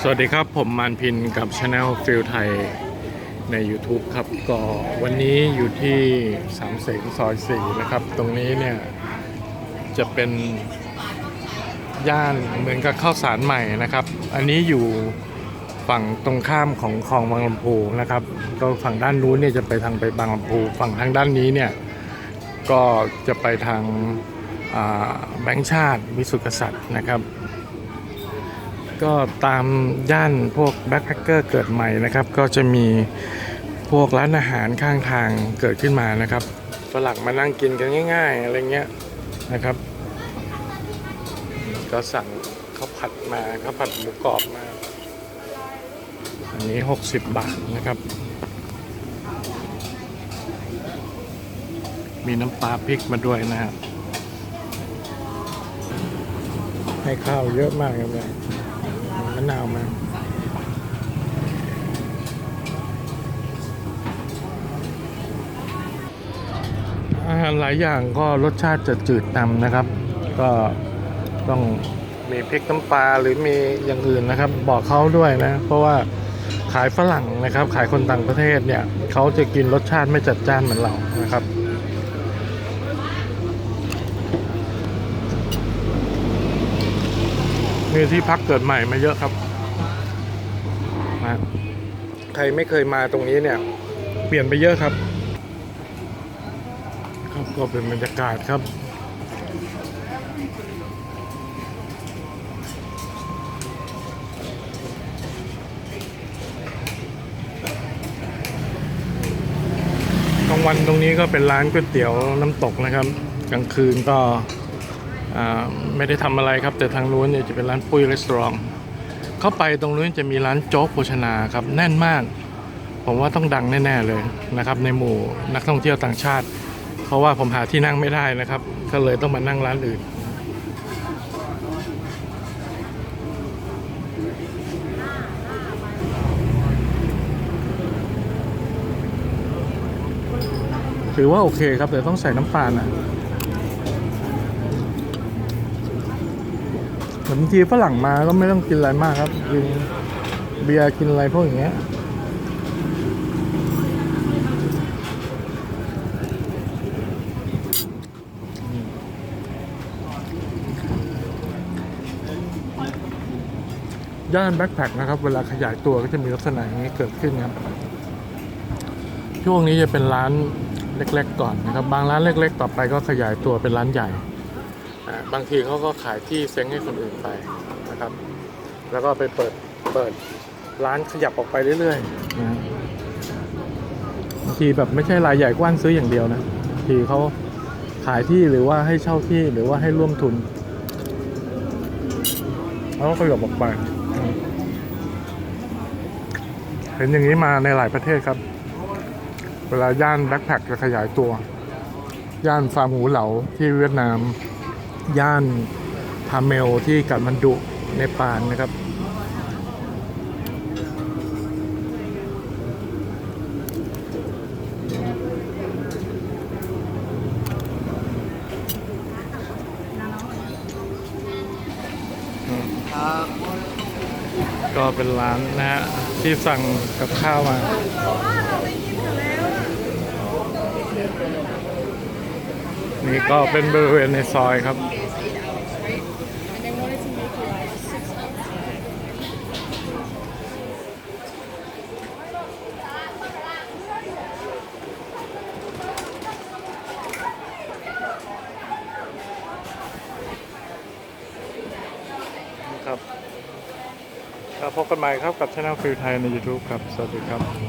สวัสดีครับผมมานพินกับช anel ฟิลไทยใน YouTube ครับ ก็วันนี้อยู่ที่สามเสงซอยสี่นะครับ ตรงนี้เนี่ย จะเป็นย่านเหมือนกับข้าวสารใหม่นะครับ อันนี้อยู่ฝั่งตรงข้ามของคลองบางลำพูนะครับ ก็ฝั่งด้านนู้นเนี่ยจะไปทางไปบางลำพูฝั่งทางด้านนี้เนี่ย ก็จะไปทางแบงค์ชาติวิสุทธิกษัตริย์นะครับ ก็ตามย่านพวกแบ็คแพคเกอร์เกิดใหม่นะครับ ก็จะมีพวกร้านอาหารข้างทางเกิดขึ้นมานะครับฝรั่งมานั่งกินกันง่าย ๆ อะไรเงี้ยนะครับ ก็สั่งข้าวผัดมาข้าวผัดหมูกรอบมา อันนี้ 60 บาทนะครับ มีน้ำปลาพริกมาด้วยนะครับให้ข้าวเยอะมากเนี่ย นาวมาอาหารหลายอย่างก็รสชาติจะจืดนำนะครับ ก็ต้องมีพริกน้ำปลาหรือมีอย่างอื่นนะครับ บอกเขาด้วยนะ เพราะว่าขายฝรั่งนะครับ ขายคนต่างประเทศเนี่ยเขาจะกินรสชาติไม่จัดจ้านเหมือนเรานะครับ มีที่พักเกิดใหม่มาเยอะครับนะใครไม่เคยมาตรงนี้เนี่ย เปลี่ยนไปเยอะครับ ครับก็เป็นบรรยากาศครับกลางวันตรงนี้ก็เป็นร้านก๋วยเตี๋ยวน้ำตกนะครับ กลางคืนก็ ไม่ได้ทำอะไรครับ แต่ทางนู้นเนี่ยจะเป็นร้านปุ้ยรีสอร์ทเข้าไปตรงนู้นจะมีร้านโจ๊กโภชนาครับแน่นมาก ผมว่าต้องดังแน่ ๆเลยนะครับ ในหมู่นักท่องเที่ยวต่างชาติ เพราะว่าผมหาที่นั่งไม่ได้นะครับ ก็เลยต้องมานั่งร้านอื่นถือว่าโอเคครับแต่ต้องใส่น้ำปลานะ บางทีฝรั่งมาก็ไม่ต้องกินอะไรมากครับกินเบียร์กินอะไรพวกอย่างเงี้ยย่านแบ็คแพคนะครับ เวลาขยายตัวก็จะมีลักษณะอย่างนี้เกิดขึ้นครับช่วงนี้จะเป็นร้านเล็ก ๆ ก่อนนะครับ บางร้านเล็ก ๆ ต่อไปก็ขยายตัวเป็นร้านใหญ่ บางทีเขาก็ขายที่เซ้งให้คนอื่นไปนะครับ แล้วก็ไปเปิดเปิดร้านขยับออกไปเรื่อยๆนะบางทีแบบไม่ใช่รายใหญ่กว้านซื้ออย่างเดียวนะบางทีเขาขายที่หรือว่าให้เช่าที่หรือว่าให้ร่วมทุนเขาก็ขยับออกไปอืมเห็นอย่างนี้มาในหลายประเทศครับ เวลาย่านแบ็คแพคจะขยายตัว ย่านฟาร์มหูเหลาที่เวียดนาม ย่านทาเมลที่กัดมันดุในปานนะครับ ก็เป็นร้านนะฮะที่สั่งกับข้าวมา นี่ก็เป็นบริเวณในซอยครับ ครับแล้วพบกันใหม่ครับกับช anel ฟิลไทยใน YouTube ครับ สวัสดีครับ